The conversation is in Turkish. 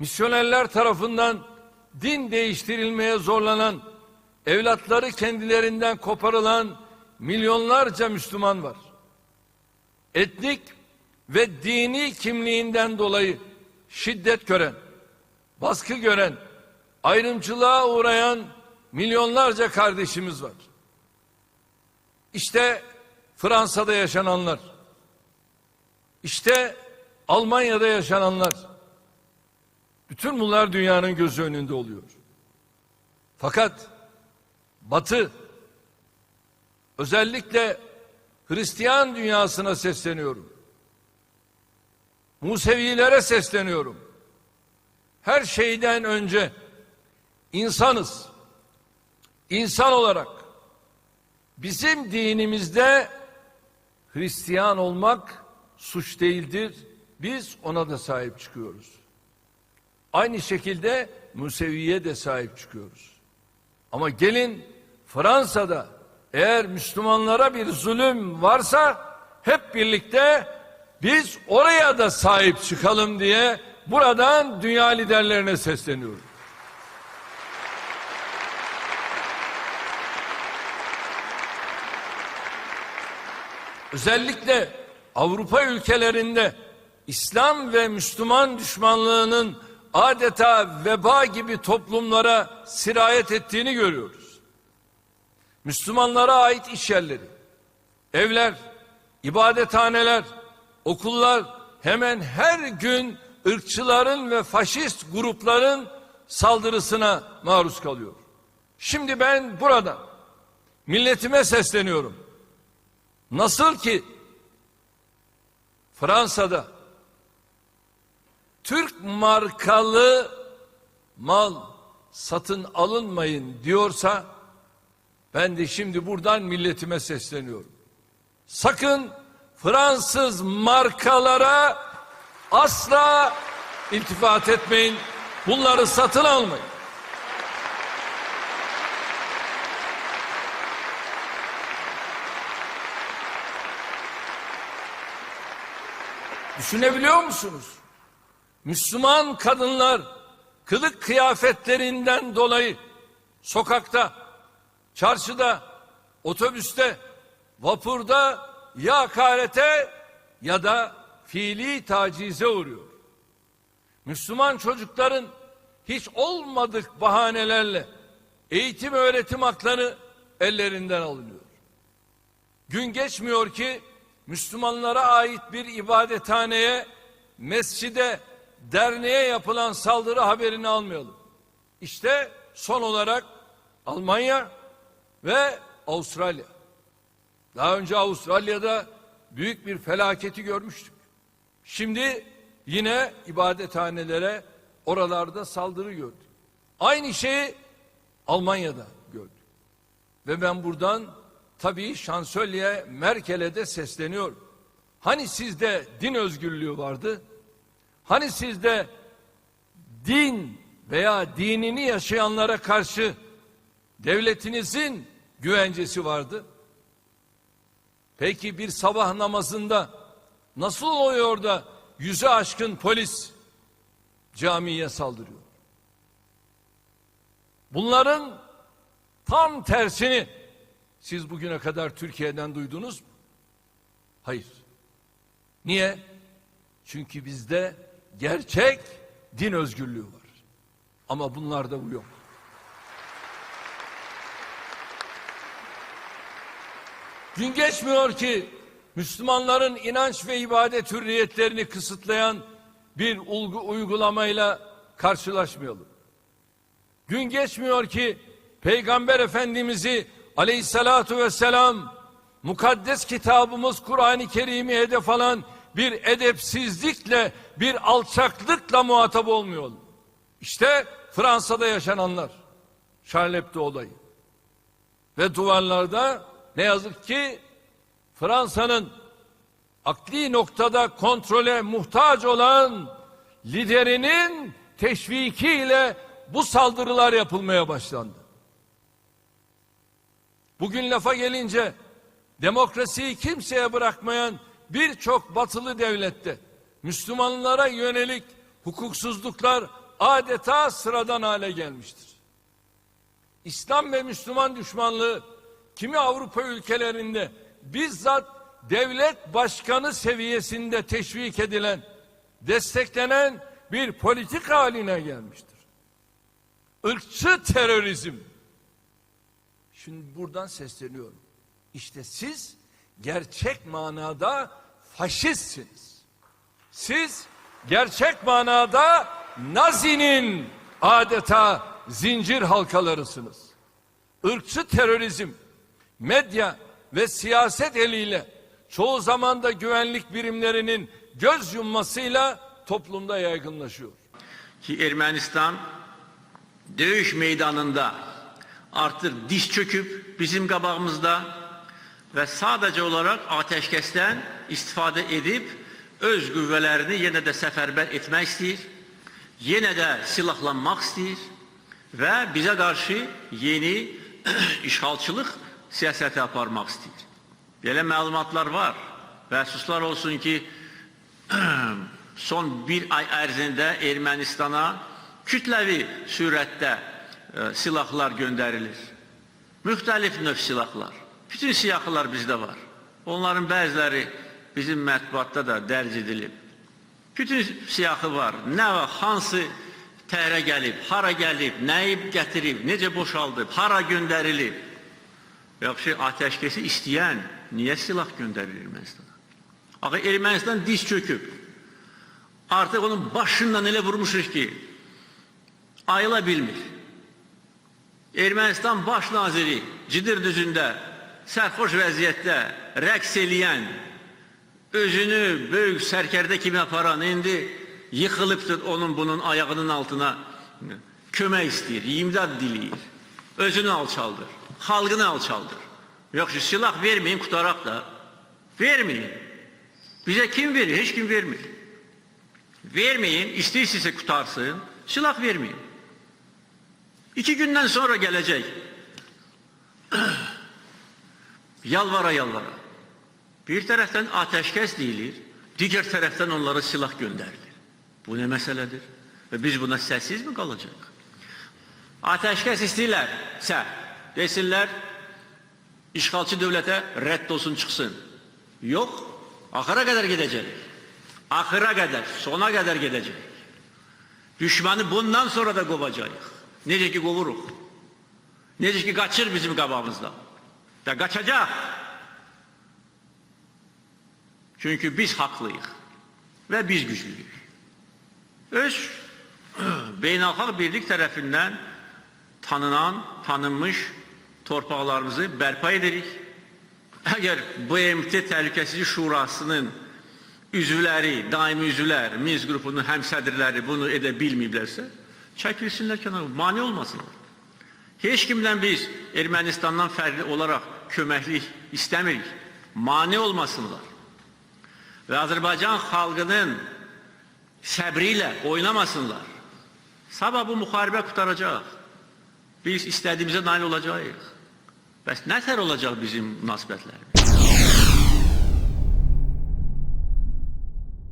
misyonerler tarafından din değiştirilmeye zorlanan, evlatları kendilerinden koparılan milyonlarca Müslüman var. Etnik ve dini kimliğinden dolayı şiddet gören, baskı gören, ayrımcılığa uğrayan milyonlarca kardeşimiz var. İşte Fransa'da yaşananlar, işte Almanya'da yaşananlar, bütün bunlar dünyanın gözü önünde oluyor. Fakat Batı, özellikle Hristiyan dünyasına sesleniyorum. Musevilere sesleniyorum. Her şeyden önce insanız. İnsan olarak bizim dinimizde Hristiyan olmak suç değildir. Biz ona da sahip çıkıyoruz. Aynı şekilde Musevi'ye de sahip çıkıyoruz. Ama gelin Fransa'da eğer Müslümanlara bir zulüm varsa hep birlikte biz oraya da sahip çıkalım diye buradan dünya liderlerine sesleniyorum. Özellikle Avrupa ülkelerinde İslam ve Müslüman düşmanlığının adeta veba gibi toplumlara sirayet ettiğini görüyoruz. Müslümanlara ait iş yerleri, evler, ibadethaneler, okullar hemen her gün ırkçıların ve faşist grupların saldırısına maruz kalıyor. Şimdi ben burada milletime sesleniyorum. Nasıl ki Fransa'da Türk markalı mal satın alınmayın diyorsa ben de şimdi buradan milletime sesleniyorum. Sakın Fransız markalara asla iltifat etmeyin. Bunları satın almayın. Düşünebiliyor musunuz? Müslüman kadınlar kılık kıyafetlerinden dolayı sokakta, çarşıda, otobüste, vapurda ya hakarete ya da fiili tacize uğruyor. Müslüman çocukların hiç olmadık bahanelerle eğitim öğretim hakları ellerinden alınıyor. Gün geçmiyor ki Müslümanlara ait bir ibadethaneye, mescide, derneğe yapılan saldırı haberini almayalım. İşte son olarak Almanya ve Avustralya. Daha önce Avustralya'da büyük bir felaketi görmüştük. Şimdi yine ibadethanelere oralarda saldırı gördük. Aynı şeyi Almanya'da gördük. Ve ben buradan tabii şansölye Merkel'e de sesleniyorum. Hani sizde din özgürlüğü vardı? Hani sizde din veya dinini yaşayanlara karşı devletinizin güvencesi vardı? Peki bir sabah namazında nasıl oluyor da yüze aşkın polis camiye saldırıyor? Bunların tam tersini siz bugüne kadar Türkiye'den duydunuz mu? Hayır. Niye? Çünkü bizde gerçek din özgürlüğü var. Ama bunlarda bu yok. Gün geçmiyor ki Müslümanların inanç ve ibadet hürriyetlerini kısıtlayan bir ulgu uygulamayla karşılaşmayalım. Gün geçmiyor ki Peygamber Efendimiz'i aleyhissalatu vesselam mukaddes kitabımız Kur'an-ı Kerim'i hedef alan bir edepsizlikle, bir alçaklıkla muhatap olmuyor. İşte Fransa'da yaşananlar. Hebdo olayı. Ve duvarlarda ne yazık ki Fransa'nın akli noktada kontrole muhtaç olan liderinin teşvikiyle bu saldırılar yapılmaya başlandı. Bugün lafa gelince demokrasiyi kimseye bırakmayan birçok batılı devlette Müslümanlara yönelik hukuksuzluklar adeta sıradan hale gelmiştir. İslam ve Müslüman düşmanlığı kimi Avrupa ülkelerinde bizzat devlet başkanı seviyesinde teşvik edilen, desteklenen bir politik haline gelmiştir. Irkçı terörizm. Şimdi buradan sesleniyorum. İşte siz gerçek manada faşistsiniz. Siz gerçek manada Nazi'nin adeta zincir halkalarısınız. Irkçı terörizm, medya ve siyaset eliyle çoğu zaman da güvenlik birimlerinin göz yummasıyla toplumda yaygınlaşıyor. ki Ermənistan döyüş meydanında artık diz çöküp bizim qabağımızda və sadəcə olaraq ateşkəsdən istifadə edib öz qüvvələrini yenə də səfərbər etmək istəyir, yenə də silahlanmaq istəyir və bizə qarşı yeni işğalçılıq siyasəti aparmaq istəyir. Belə məlumatlar var və əfsuslar olsun ki, son bir ay ərzində Ermənistana kütləvi sürətdə e, silahlar göndərilir. Müxtəlif növ silahlar. Bütün silahlar bizdə var. Onların bəziləri bizim mətbuatda da dərc edilib. Bütün siyahı var. Nə var, hansı təhrə gəlib, hara gəlib, nəyi gətirib, necə boşaldıb, hara göndərilib. Yaxşı, ateşkesi istəyən niyə silah göndərir Ermənistana? Axı Ermənistan diz çöküb. Artıq onun başından elə vurmuşuz ki, ayıla bilmir. Ermənistan baş naziri Cidir düzündə sərxoş vəziyyətdə rəqs eləyən, özünü böyük sərkərdə kimi aparan indi yıxılıbdır onun bunun ayağının altına kömək istəyir, imdad diləyir. Özünü alçaldır, xalqını alçaldır. Yoxsa silah verməyin, qutaraq da. Verməyin. Bize kim verir? Hiç kim vermiyor. Vermeyin, istiyorsa kutarsın, silah vermeyin. İki günden sonra gelecek. Yalvara yalvara. Bir taraftan ateşkes deyilir, diğer taraftan onlara silah gönderilir. Bu ne meseledir? Ve biz buna sessiz mi kalacak? Ateşkes istiyorlarsa desinler, işgalçı devlete reddolsun çıksın. Yok, Ahıra kadar gidecek. Ahıra kadar, sona kadar gidecek. Düşmanı bundan sonra da kovacağız. Necə ki kovuruq. Necə ki kaçır bizim qabağımızda. Da kaçacak. Çünkü biz haklıyıq ve biz güçlüyük. Öz beynəlxalq birlik tərəfindən tanınan, tanınmış torpaqlarımızı bərpa edirik. Əgər BMT Təhlükəsizlik Şurasının üzvləri, daimi üzvlər, Minsk qrupunun həmsədrləri bunu edə bilməyiblərsə, çəkilsinlər kənara, mane olmasınlar. Heç kimdən biz Ermənistandan fərqli olaraq köməklik istəmirik. Mane olmasınlar. Və Azərbaycan xalqının səbri ilə oynamasınlar. Sabah bu müharibə qutaracaq. Biz istədiyimizə nail olacağıq. Bəs nə tər olacaq bizim münasibətlərimiz?